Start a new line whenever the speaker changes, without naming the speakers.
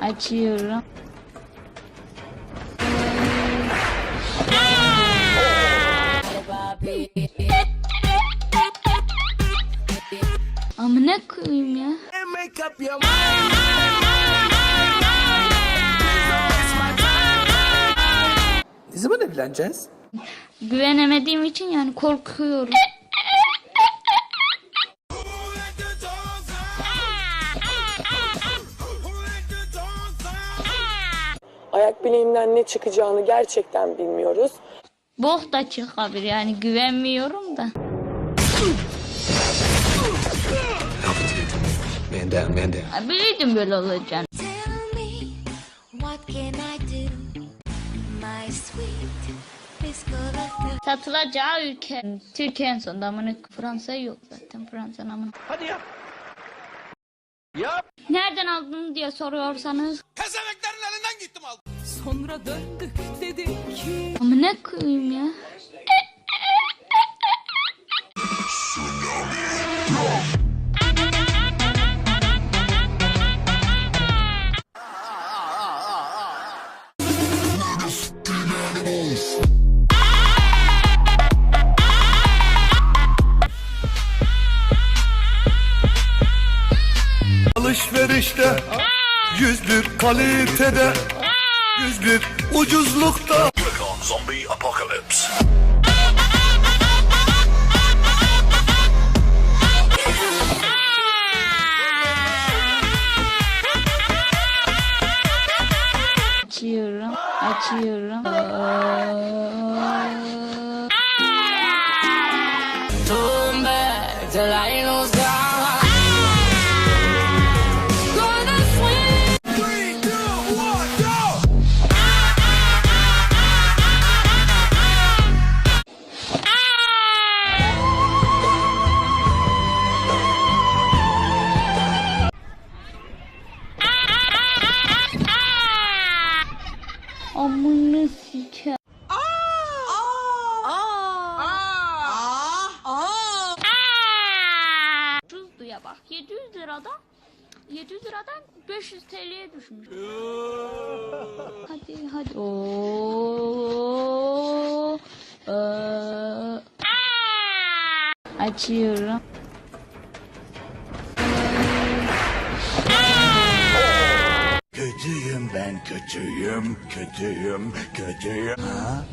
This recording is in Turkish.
Açıyorum. Amına koyayım ya.
Ne zaman evleneceğiz?
Güvenemediğim için yani korkuyorum.
Ayak bileğimden ne çıkacağını gerçekten bilmiyoruz.
Bok da çıkabilir yani güvenmiyorum da.
Man down, man down.
Ya Biliyordum böyle olacağını.
Tell me, what can I do? My sweet Miss Coletta.
Satılacağı ülke Türkiye en sonunda amına Fransa yok zaten Fransa amına.
Hadi yap. Yap.
Nereden aldın diye soruyorsanız
aldım.
Sonra döndük dedik ki
amına koyayım ya.
Alışverişte yüz bir kalitede yüz bir ucuzlukta Zombie Apocalypse
Açıyorum. Açıyorum.
Three,
Amına siker. Bak 700 liradan 700 liradan 500 TL'ye düşmüş. hadi hadi. Oo. Ee. Açıyorum.
Ben kötüyüm kötüyüm kötüyüm ha?